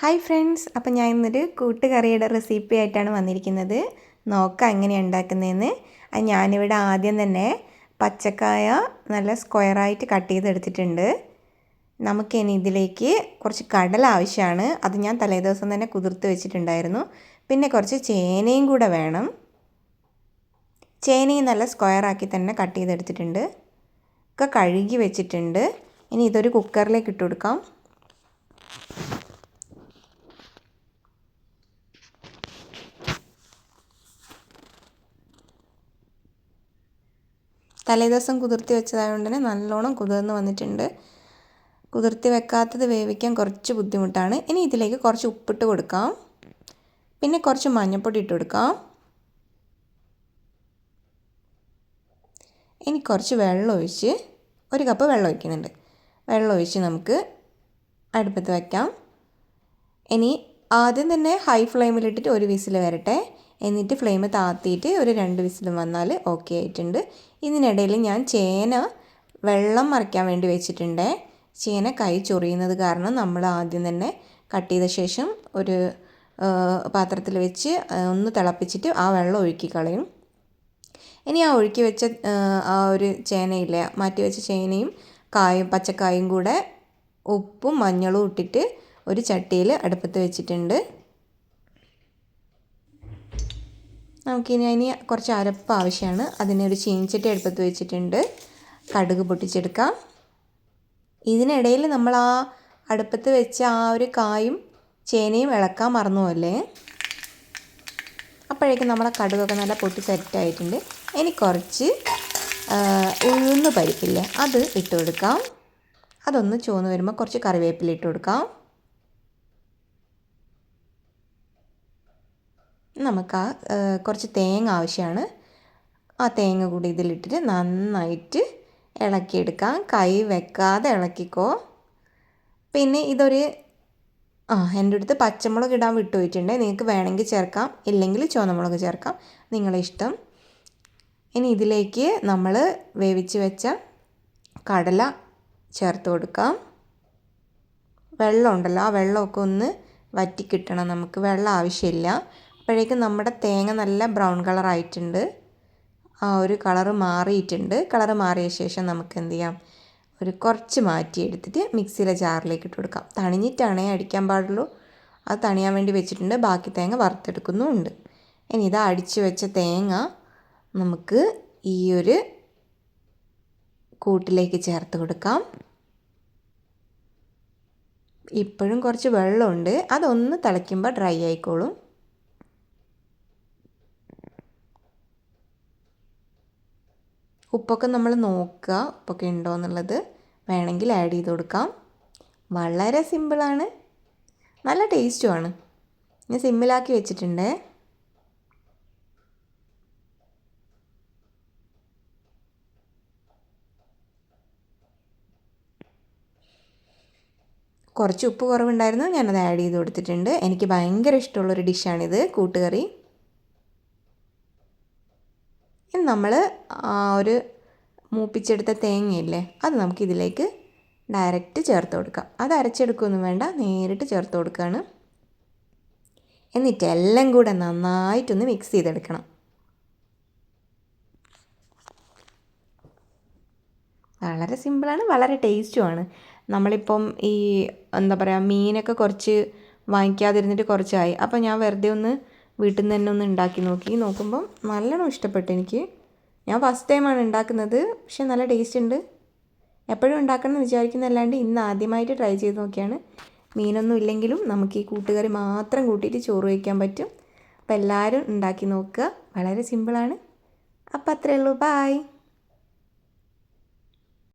Hi friends അപ്പം ഞാൻ ഇന്നൊരു കൂട്ടുകറിയുടെ റെസിപ്പി ആയിട്ടാണ് വന്നിരിക്കുന്നത്. നോക്കാം എങ്ങനെയാണ് ഉണ്ടാക്കുന്നതെന്ന്. അത് ഞാനിവിടെ ആദ്യം തന്നെ പച്ചക്കായ നല്ല സ്ക്വയറായിട്ട് കട്ട് ചെയ്തെടുത്തിട്ടുണ്ട്. നമുക്കിനി ഇതിലേക്ക് കുറച്ച് കടല ആവശ്യമാണ്. അത് ഞാൻ തലേദിവസം തന്നെ കുതിർത്ത് വെച്ചിട്ടുണ്ടായിരുന്നു. പിന്നെ കുറച്ച് ചേനയും കൂടെ വേണം. ചേനയും നല്ല സ്ക്വയറാക്കി തന്നെ കട്ട് ചെയ്തെടുത്തിട്ടുണ്ട്. ഒക്കെ കഴുകി വെച്ചിട്ടുണ്ട്. ഇനി ഇതൊരു കുക്കറിലേക്ക് ഇട്ട് കൊടുക്കാം. തലേദിവസം കുതിർത്തി വെച്ചതായതുകൊണ്ട് തന്നെ നല്ലോണം കുതിർന്ന് വന്നിട്ടുണ്ട്. കുതിർത്തി വെക്കാത്തത് വേവിക്കാൻ കുറച്ച് ബുദ്ധിമുട്ടാണ്. ഇനി ഇതിലേക്ക് കുറച്ച് ഉപ്പിട്ട് കൊടുക്കാം. പിന്നെ കുറച്ച് മഞ്ഞൾപ്പൊടി ഇട്ട് കൊടുക്കാം. ഇനി കുറച്ച് വെള്ളം ഒഴിച്ച് ഒരു കപ്പ് വെള്ളം ഒഴിക്കുന്നുണ്ട്. വെള്ളം ഒഴിച്ച് നമുക്ക് അടുപ്പത്ത് വയ്ക്കാം ഇനി ആദ്യം തന്നെ ഹൈ ഫ്ലെയിമിലിട്ടിട്ട് ഒരു വിസിൽ വരട്ടെ. എന്നിട്ട് ഫ്ലെയിം താത്തിയിട്ട് ഒരു രണ്ട് വിസിലും വന്നാൽ ഓക്കെ ആയിട്ടുണ്ട്. ഇതിനിടയിൽ ഞാൻ ചേന വെള്ളം മറിക്കാൻ വേണ്ടി വെച്ചിട്ടുണ്ട്. ചേന കൈ ചൊറിയുന്നത് കാരണം നമ്മൾ ആദ്യം തന്നെ കട്ട് ചെയ്ത ശേഷം ഒരു പാത്രത്തിൽ വെച്ച് ഒന്ന് തിളപ്പിച്ചിട്ട് ആ വെള്ളം ഒഴുക്കി കളയും. ഇനി ആ ഒഴുക്കി വെച്ച ആ ഒരു ചേനയില്ലേ മാറ്റി വെച്ച ചേനയും കായും പച്ചക്കായും കൂടെ ഉപ്പും മഞ്ഞളും ഇട്ടിട്ട് ഒരു ചട്ടിയിൽ അടുപ്പത്ത് വെച്ചിട്ടുണ്ട്. നമുക്കിനി അതിന് കുറച്ച് അരപ്പ് ആവശ്യമാണ്. അതിനെ ഒരു ചീനിച്ചിട്ട് എടുപ്പത്ത് വെച്ചിട്ടുണ്ട്. കടുക് പൊട്ടിച്ചെടുക്കാം. ഇതിനിടയിൽ നമ്മൾ ആ അടുപ്പത്ത് വെച്ച ആ ഒരു കായും ചേനയും ഇളക്കാൻ മറന്നുപോലെ അപ്പോഴേക്കും നമ്മുടെ കടുകൊക്കെ നല്ല പൊട്ടി സെറ്റായിട്ടുണ്ട് ഇനി കുറച്ച് ഉഴുന്ന് പരിപ്പില്ലേ അത് ഇട്ട് കൊടുക്കാം. അതൊന്ന് ചുവന്ന് വരുമ്പോൾ കുറച്ച് കറിവേപ്പില ഇട്ട് കൊടുക്കാം. നമുക്ക് ആ കുറച്ച് തേങ്ങ ആവശ്യമാണ്. ആ തേങ്ങ കൂടി ഇതിലിട്ടിട്ട് നന്നായിട്ട് ഇളക്കിയെടുക്കാം. കൈ വെക്കാതെ ഇളക്കിക്കോ. പിന്നെ ഇതൊരു ആ എന്റെ അടുത്ത് പച്ചമുളക് ഇടാൻ വിട്ടുപോയിട്ടുണ്ട്. നിങ്ങൾക്ക് വേണമെങ്കിൽ ചേർക്കാം ഇല്ലെങ്കിൽ ചുവന്നമുളക് ചേർക്കാം. നിങ്ങളുടെ ഇഷ്ടം. ഇനി ഇതിലേക്ക് നമ്മൾ വേവിച്ച് വെച്ച കടല ചേർത്ത് കൊടുക്കാം. വെള്ളം ഉണ്ടല്ലോ ആ വെള്ളമൊക്കെ ഒന്ന് വറ്റി കിട്ടണം നമുക്ക് വെള്ളം ആവശ്യമില്ല. അപ്പോഴേക്കും നമ്മുടെ തേങ്ങ നല്ല ബ്രൗൺ കളറായിട്ടുണ്ട്. ആ ഒരു കളറ് മാറിയിട്ടുണ്ട്. കളറ് മാറിയ ശേഷം നമുക്ക് എന്ത് ചെയ്യാം? ഒരു കുറച്ച് മാറ്റി എടുത്തിട്ട് മിക്സിയിലെ ജാറിലേക്ക് ഇട്ട് കൊടുക്കാം. തണിഞ്ഞിട്ടാണേ അടിക്കാൻ പാടുള്ളൂ. അത് തണിയാൻ വേണ്ടി വെച്ചിട്ടുണ്ട്. ബാക്കി തേങ്ങ വറുത്തെടുക്കുന്നുമുണ്ട്. ഇനി ഇത് അടിച്ച് വെച്ച തേങ്ങ നമുക്ക് ഈ ഒരു കൂട്ടിലേക്ക് ചേർത്ത് കൊടുക്കാം. ഇപ്പോഴും കുറച്ച് വെള്ളമുണ്ട്. അതൊന്ന് തിളയ്ക്കുമ്പോൾ ഡ്രൈ ആയിക്കോളും. ഉപ്പൊക്കെ നമ്മൾ നോക്കുക. ഉപ്പൊക്കെ ഉണ്ടോ എന്നുള്ളത് വേണമെങ്കിൽ ആഡ് ചെയ്ത് കൊടുക്കാം. വളരെ സിമ്പിളാണ് നല്ല ടേസ്റ്റുമാണ് ഞാൻ സിമ്പിളാക്കി വെച്ചിട്ടുണ്ട്. കുറച്ച് ഉപ്പ് കുറവുണ്ടായിരുന്നു. ഞാനത് ആഡ് ചെയ്ത് കൊടുത്തിട്ടുണ്ട്. എനിക്ക് ഭയങ്കര ഇഷ്ടമുള്ളൊരു ഡിഷാണിത് കൂട്ടുകറി ഇനി നമ്മൾ ആ ഒരു മൂപ്പിച്ചെടുത്ത തേങ്ങയില്ലേ അത് നമുക്ക് ഇതിലേക്ക് ഡയറക്റ്റ് ചേർത്ത് കൊടുക്കാം. അത് അരച്ചെടുക്കുകയൊന്നും വേണ്ട നേരിട്ട് ചേർത്ത് കൊടുക്കുകയാണ് എന്നിട്ട് എല്ലാം കൂടെ നന്നായിട്ടൊന്ന് മിക്സ് ചെയ്തെടുക്കണം. വളരെ സിമ്പിളാണ് വളരെ ടേസ്റ്റുമാണ് നമ്മളിപ്പം ഈ എന്താ പറയുക മീനൊക്കെ കുറച്ച് വാങ്ങിക്കാതിരുന്നിട്ട് കുറച്ചായി. അപ്പോൾ ഞാൻ വെറുതെ ഒന്ന് വീട്ടിൽ നിന്ന് തന്നെ ഒന്ന് ഉണ്ടാക്കി നോക്കി. നോക്കുമ്പം നല്ലോണം ഇഷ്ടപ്പെട്ടു എനിക്ക്. ഞാൻ ഫസ്റ്റ് ടൈമാണ് ഉണ്ടാക്കുന്നത് പക്ഷേ നല്ല ടേസ്റ്റ് ഉണ്ട് എപ്പോഴും ഉണ്ടാക്കണം എന്ന് വിചാരിക്കുന്നതല്ലാണ്ട് ഇന്ന് ആദ്യമായിട്ട് ട്രൈ ചെയ്ത് നോക്കിയാണ്. മീനൊന്നും ഇല്ലെങ്കിലും നമുക്ക് ഈ കൂട്ടുകറി മാത്രം കൂട്ടിയിട്ട് ചോറ് വയ്ക്കാൻ പറ്റും. അപ്പോൾ എല്ലാവരും ഉണ്ടാക്കി നോക്കുക. വളരെ സിമ്പിളാണ് അപ്പോൾ അത്രയേ ഉള്ളൂ. ബായ്